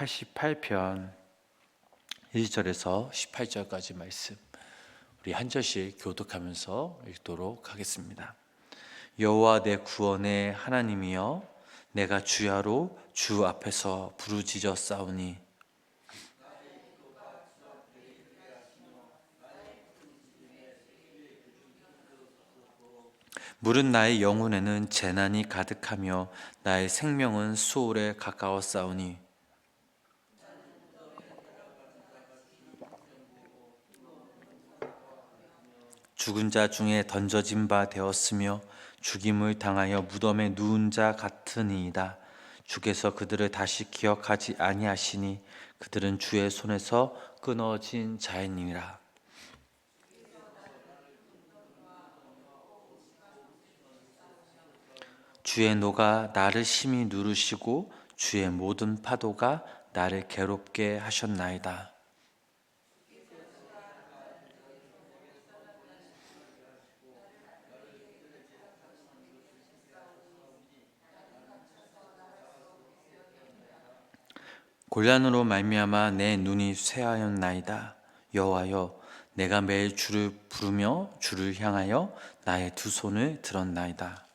88편 1절에서 18절까지 말씀 우리 한 절씩 교독하면서 읽도록 하겠습니다. 여호와 내 구원의 하나님이여 내가 주야로 주 앞에서 부르짖어 싸우니 물은 나의 영혼에는 재난이 가득하며 나의 생명은 수월에 가까워 싸우니 죽은 자 중에 던져진 바 되었으며 죽임을 당하여 무덤에 누운 자 같으니이다. 주께서 그들을 다시 기억하지 아니하시니 그들은 주의 손에서 끊어진 자이니라. 주의 노가 나를 심히 누르시고 주의 모든 파도가 나를 괴롭게 하셨나이다. 곤란으로 말미암아 내 눈이 쇠하였나이다. 여호와여, 내가 매일 주를 부르며 주를 향하여 나의 두 손을 들었나이다.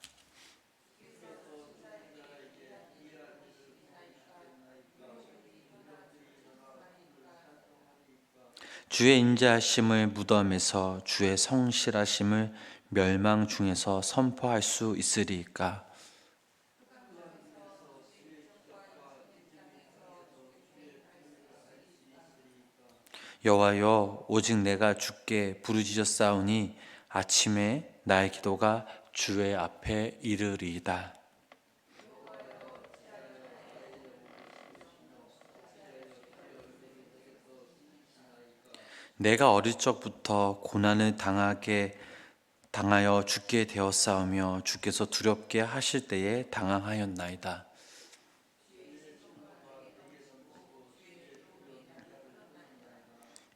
주의 인자하심을 무덤에서 주의 성실하심을 멸망 중에서 선포할 수 있으리까? 여호와여 오직 내가 주께 부르짖었사오니 아침에 나의 기도가 주의 앞에 이르리이다. 내가 어릴 적부터 고난을 당하게 당하여 죽게 되었사오며 주께서 두렵게 하실 때에 당황하였나이다.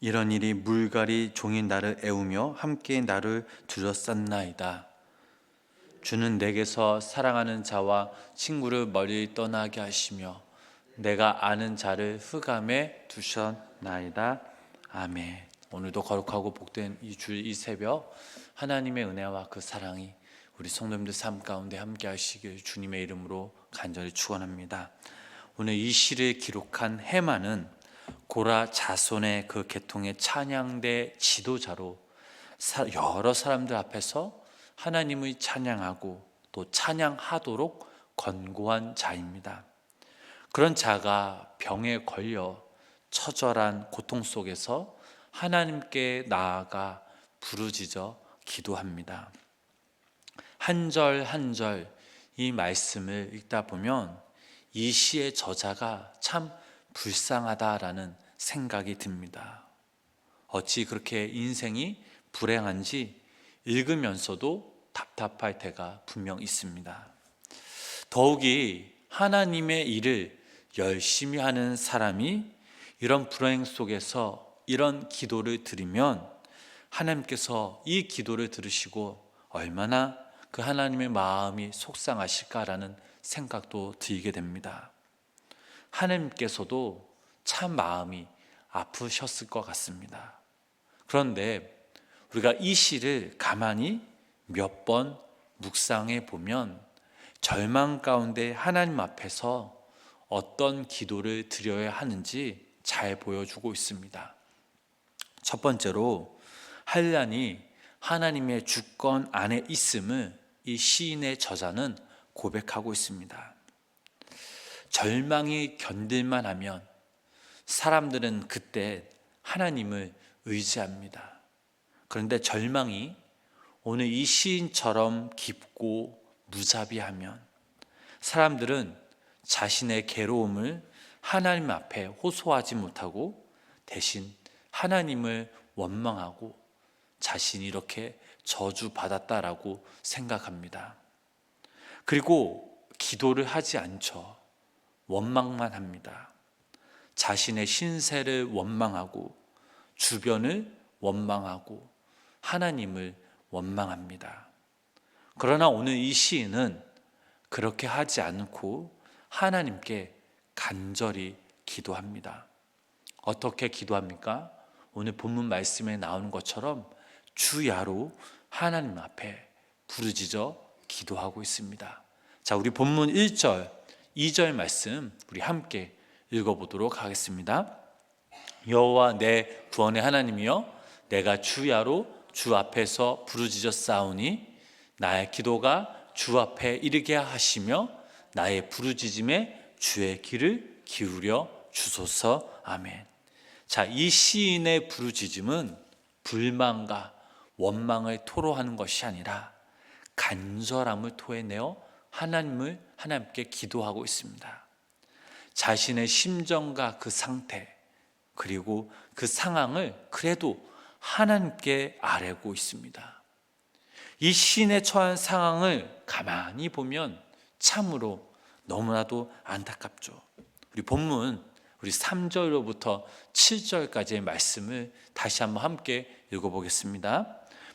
이런 일이 물갈이 종이 나를 애우며 함께 나를 둘러쌌나이다. 주는 내게서 사랑하는 자와 친구를 멀리 떠나게 하시며 내가 아는 자를 흑암에 두셨나이다. 아멘. 오늘도 거룩하고 복된 이 주 이 새벽 하나님의 은혜와 그 사랑이 우리 성도님들 삶 가운데 함께 하시길 주님의 이름으로 간절히 축원합니다. 오늘 이 시를 기록한 해마는 고라 자손의 그 계통의 찬양대 지도자로 여러 사람들 앞에서 하나님의 찬양하고 또 찬양하도록 권고한 자입니다. 그런 자가 병에 걸려 처절한 고통 속에서 하나님께 나아가 부르짖어 기도합니다. 한 절 한 절 이 말씀을 읽다 보면 이 시의 저자가 참 불쌍하다라는 생각이 듭니다. 어찌 그렇게 인생이 불행한지 읽으면서도 답답할 때가 분명 있습니다. 더욱이 하나님의 일을 열심히 하는 사람이 이런 불행 속에서 이런 기도를 드리면 하나님께서 이 기도를 들으시고 얼마나 그 하나님의 마음이 속상하실까라는 생각도 들게 됩니다. 하나님께서도 참 마음이 아프셨을 것 같습니다. 그런데 우리가 이 시를 가만히 몇 번 묵상해 보면 절망 가운데 하나님 앞에서 어떤 기도를 드려야 하는지 잘 보여주고 있습니다. 첫 번째로 한란이 하나님의 주권 안에 있음을 이 시인의 저자는 고백하고 있습니다. 절망이 견딜만 하면 사람들은 그때 하나님을 의지합니다. 그런데 절망이 오늘 이 시인처럼 깊고 무자비하면 사람들은 자신의 괴로움을 하나님 앞에 호소하지 못하고 대신 하나님을 원망하고 자신이 이렇게 저주받았다라고 생각합니다. 그리고 기도를 하지 않죠. 원망만 합니다. 자신의 신세를 원망하고 주변을 원망하고 하나님을 원망합니다. 그러나 오늘 이 시인은 그렇게 하지 않고 하나님께 간절히 기도합니다. 어떻게 기도합니까? 오늘 본문 말씀에 나오는 것처럼 주야로 하나님 앞에 부르짖어 기도하고 있습니다. 자, 우리 본문 1절, 2절 말씀 우리 함께 읽어보도록 하겠습니다. 여호와 내 구원의 하나님이여 내가 주야로 주 앞에서 부르짖어 싸우니 나의 기도가 주 앞에 이르게 하시며 나의 부르짖음에 주의 귀를 기울여 주소서 아멘. 자, 이 시인의 부르짖음은 불만과 원망을 토로하는 것이 아니라 간절함을 토해내어 하나님을 하나님께 기도하고 있습니다. 자신의 심정과 그 상태 그리고 그 상황을 그래도 하나님께 아뢰고 있습니다. 이 시인의 처한 상황을 가만히 보면 참으로 너무나도 안타깝죠. 우리 본문 우리 3절로부터 7절까지의 말씀을 다시 한번 함께 읽어보겠습니다.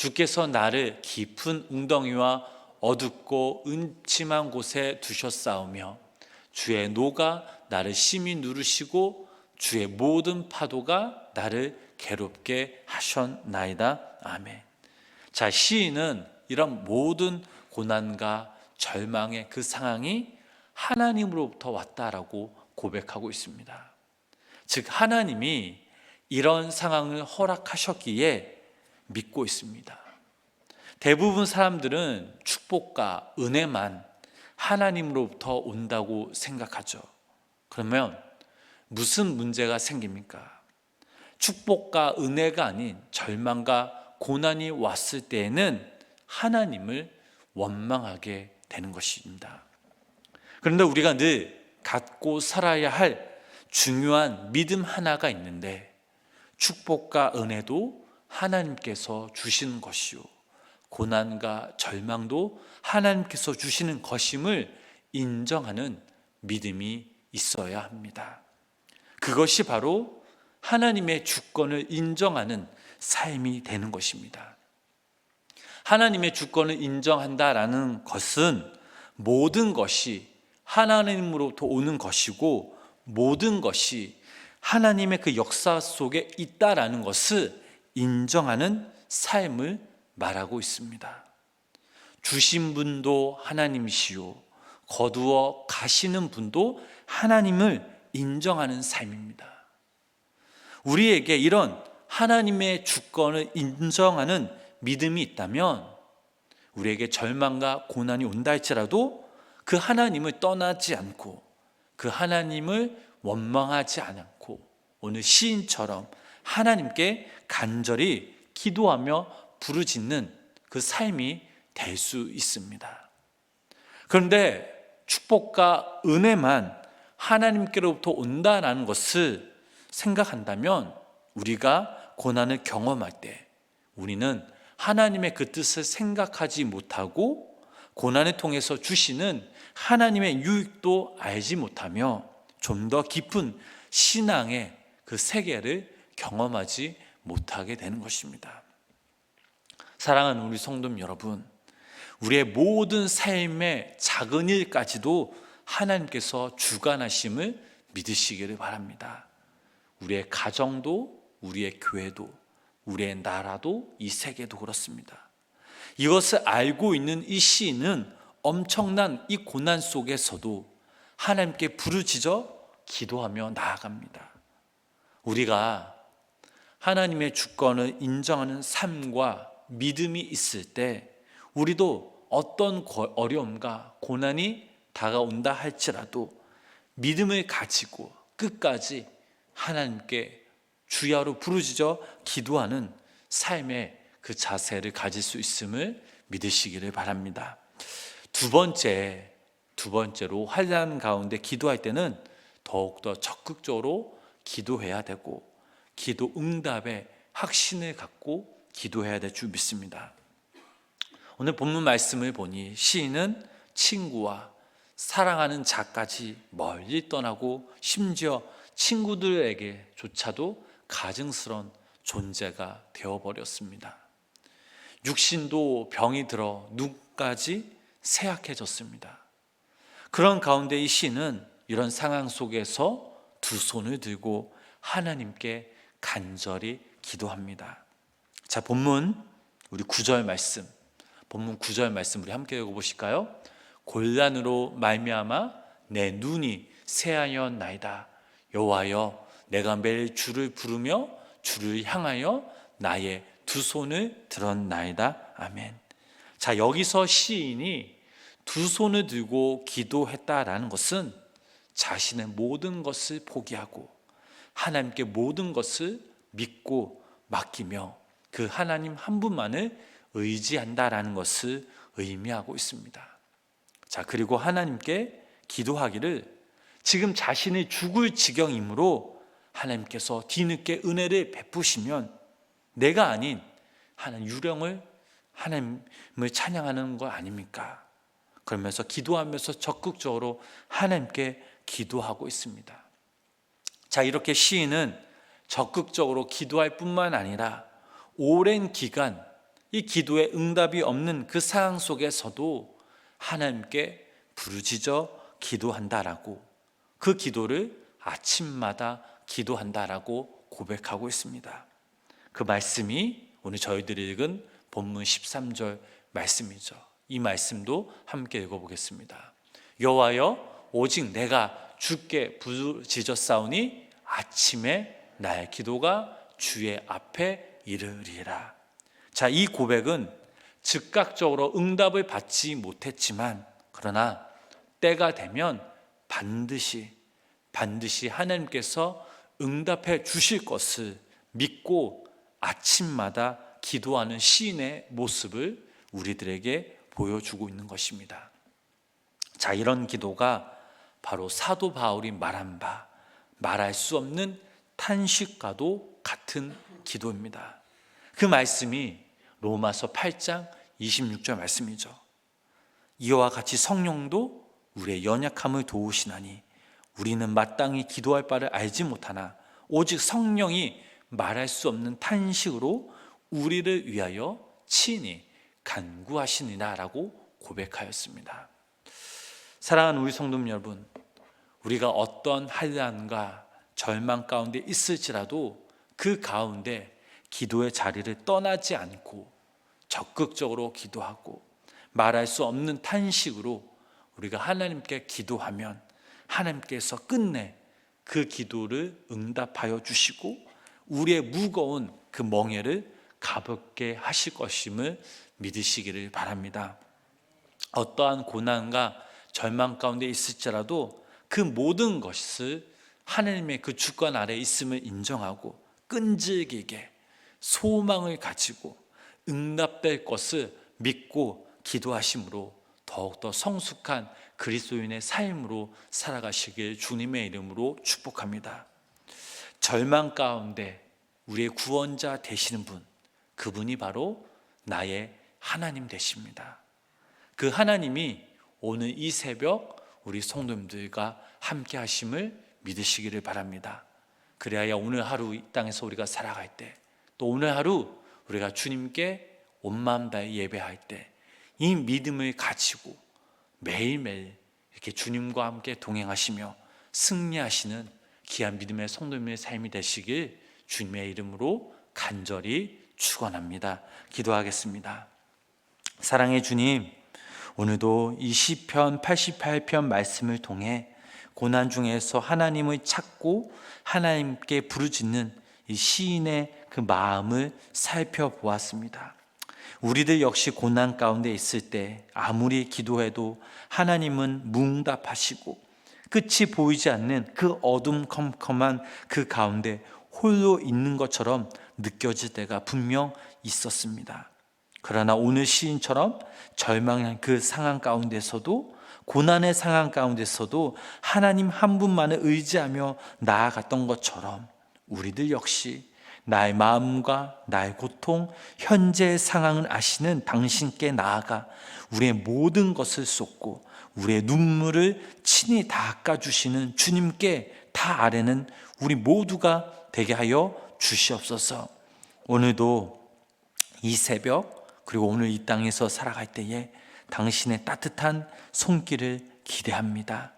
주께서 나를 깊은 웅덩이와 어둡고 은침한 곳에 두셨사오며 주의 노가 나를 심히 누르시고 주의 모든 파도가 나를 괴롭게 하셨나이다. 아멘. 자, 시인은 이런 모든 고난과 절망의 그 상황이 하나님으로부터 왔다라고 고백하고 있습니다. 즉, 하나님이 이런 상황을 허락하셨기에 믿고 있습니다. 대부분 사람들은 축복과 은혜만 하나님으로부터 온다고 생각하죠. 그러면 무슨 문제가 생깁니까? 축복과 은혜가 아닌 절망과 고난이 왔을 때에는 하나님을 원망하게 되는 것입니다. 그런데 우리가 늘 갖고 살아야 할 중요한 믿음 하나가 있는데 축복과 은혜도 하나님께서 주시는 것이요. 고난과 절망도 하나님께서 주시는 것임을 인정하는 믿음이 있어야 합니다. 그것이 바로 하나님의 주권을 인정하는 삶이 되는 것입니다. 하나님의 주권을 인정한다라는 것은 모든 것이 하나님으로부터 오는 것이고 모든 것이 하나님의 그 역사 속에 있다라는 것을 인정하는 삶을 말하고 있습니다. 주신 분도 하나님이시요 거두어 가시는 분도 하나님을 인정하는 삶입니다. 우리에게 이런 하나님의 주권을 인정하는 믿음이 있다면 우리에게 절망과 고난이 온다 할지라도 그 하나님을 떠나지 않고 그 하나님을 원망하지 않고 오늘 시인처럼 하나님께 간절히 기도하며 부르짖는 그 삶이 될 수 있습니다. 그런데 축복과 은혜만 하나님께로부터 온다라는 것을 생각한다면 우리가 고난을 경험할 때 우리는 하나님의 그 뜻을 생각하지 못하고 고난을 통해서 주시는 하나님의 유익도 알지 못하며 좀 더 깊은 신앙의 그 세계를 경험하지 못하게 되는 것입니다. 사랑하는 우리 성도 여러분, 우리의 모든 삶의 작은 일까지도 하나님께서 주관하심을 믿으시기를 바랍니다. 우리의 가정도, 우리의 교회도, 우리의 나라도, 이 세계도 그렇습니다. 이것을 알고 있는 이 시인은 엄청난 이 고난 속에서도 하나님께 부르짖어 기도하며 나아갑니다. 우리가 하나님의 주권을 인정하는 삶과 믿음이 있을 때 우리도 어떤 어려움과 고난이 다가온다 할지라도 믿음을 가지고 끝까지 하나님께 주야로 부르짖어 기도하는 삶의 그 자세를 가질 수 있음을 믿으시기를 바랍니다. 두 번째, 두 번째로 환란 가운데 기도할 때는 더욱더 적극적으로 기도해야 되고 기도 응답에 확신을 갖고 기도해야 될 줄 믿습니다. 오늘 본문 말씀을 보니 시인은 친구와 사랑하는 자까지 멀리 떠나고 심지어 친구들에게조차도 가증스러운 존재가 되어버렸습니다. 육신도 병이 들어 눈까지 쇠약해졌습니다. 그런 가운데 이 시는 이런 상황 속에서 두 손을 들고 하나님께 간절히 기도합니다. 자, 본문 우리 9절 말씀. 본문 9절 말씀 우리 함께 읽어 보실까요? 곤란으로 말미암아 내 눈이 새하였나이다. 여호와여 내가 매일 주를 부르며 주를 향하여 나의 두 손을 들었나이다. 아멘. 자, 여기서 시인이 두 손을 들고 기도했다라는 것은 자신의 모든 것을 포기하고 하나님께 모든 것을 믿고 맡기며 그 하나님 한 분만을 의지한다라는 것을 의미하고 있습니다. 자, 그리고 하나님께 기도하기를 지금 자신이 죽을 지경이므로 하나님께서 뒤늦게 은혜를 베푸시면 내가 아닌 하나님 유령을 하나님을 찬양하는 거 아닙니까? 그러면서 기도하면서 적극적으로 하나님께 기도하고 있습니다. 자, 이렇게 시인은 적극적으로 기도할 뿐만 아니라 오랜 기간 이 기도에 응답이 없는 그 상황 속에서도 하나님께 부르짖어 기도한다라고 그 기도를 아침마다 기도한다라고 고백하고 있습니다. 그 말씀이 오늘 저희들이 읽은 본문 13절 말씀이죠. 이 말씀도 함께 읽어보겠습니다. 여호와여 오직 내가 주께 부르짖었사오니 아침에 나의 기도가 주의 앞에 이르리라. 자, 이 고백은 즉각적으로 응답을 받지 못했지만 그러나 때가 되면 반드시 반드시 하나님께서 응답해 주실 것을 믿고 아침마다 기도하는 시인의 모습을 우리들에게 보여주고 있는 것입니다. 자, 이런 기도가 바로 사도 바울이 말한 바 말할 수 없는 탄식과도 같은 기도입니다. 그 말씀이 로마서 8장 26절 말씀이죠. 이와 같이 성령도 우리의 연약함을 도우시나니 우리는 마땅히 기도할 바를 알지 못하나 오직 성령이 말할 수 없는 탄식으로 우리를 위하여 친히 간구하시니라라고 고백하였습니다. 사랑하는 우리 성도 여러분, 우리가 어떤 한란과 절망 가운데 있을지라도 그 가운데 기도의 자리를 떠나지 않고 적극적으로 기도하고 말할 수 없는 탄식으로 우리가 하나님께 기도하면 하나님께서 끝내 그 기도를 응답하여 주시고 우리의 무거운 그 멍에를 가볍게 하실 것임을 믿으시기를 바랍니다. 어떠한 고난과 절망 가운데 있을지라도 그 모든 것을 하나님의 그 주권 아래 있음을 인정하고 끈질기게 소망을 가지고 응답될 것을 믿고 기도하심으로 더욱더 성숙한 그리스도인의 삶으로 살아가시길 주님의 이름으로 축복합니다. 절망 가운데 우리의 구원자 되시는 분, 그분이 바로 나의 하나님 되십니다. 그 하나님이 오늘 이 새벽 우리 성도님들과 함께 하심을 믿으시기를 바랍니다. 그래야 오늘 하루 이 땅에서 우리가 살아갈 때, 또 오늘 하루 우리가 주님께 온 마음 다해 예배할 때, 이 믿음을 가지고 매일매일 이렇게 주님과 함께 동행하시며 승리하시는 귀한 믿음의 성도님의 삶이 되시길 주님의 이름으로 간절히 축원합니다. 기도하겠습니다. 사랑의 주님, 오늘도 이 시편 88편 말씀을 통해 고난 중에서 하나님을 찾고 하나님께 부르짖는 이 시인의 그 마음을 살펴보았습니다. 우리들 역시 고난 가운데 있을 때 아무리 기도해도 하나님은 무응답하시고 끝이 보이지 않는 그 어둠컴컴한 그 가운데 홀로 있는 것처럼 느껴질 때가 분명 있었습니다. 그러나 오늘 시인처럼 절망한 그 상황 가운데서도 고난의 상황 가운데서도 하나님 한 분만을 의지하며 나아갔던 것처럼 우리들 역시 나의 마음과 나의 고통, 현재의 상황을 아시는 당신께 나아가 우리의 모든 것을 쏟고 우리의 눈물을 친히 닦아주시는 주님께 다 아뢰는 우리 모두가 되게 하여 주시옵소서. 오늘도 이 새벽 그리고 오늘 이 땅에서 살아갈 때에 당신의 따뜻한 손길을 기대합니다.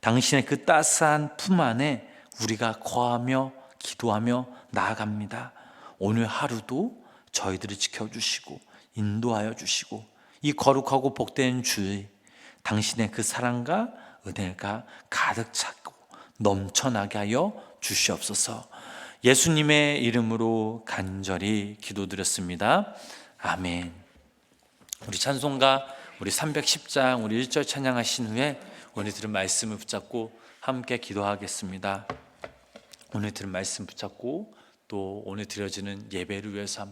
당신의 그 따스한 품 안에 우리가 거하며 기도하며 나아갑니다. 오늘 하루도 저희들을 지켜주시고 인도하여 주시고 이 거룩하고 복된 주의 당신의 그 사랑과 은혜가 가득 차고 넘쳐나게 하여 주시옵소서. 예수님의 이름으로 간절히 기도드렸습니다. 아멘. 우리 찬송가 우리 310장 우리 1절 찬양하신 후에 오늘 들은 말씀을 붙잡고 함께 기도하겠습니다. 오늘 들은 말씀 붙잡고 또 오늘 드려지는 예배를 위해서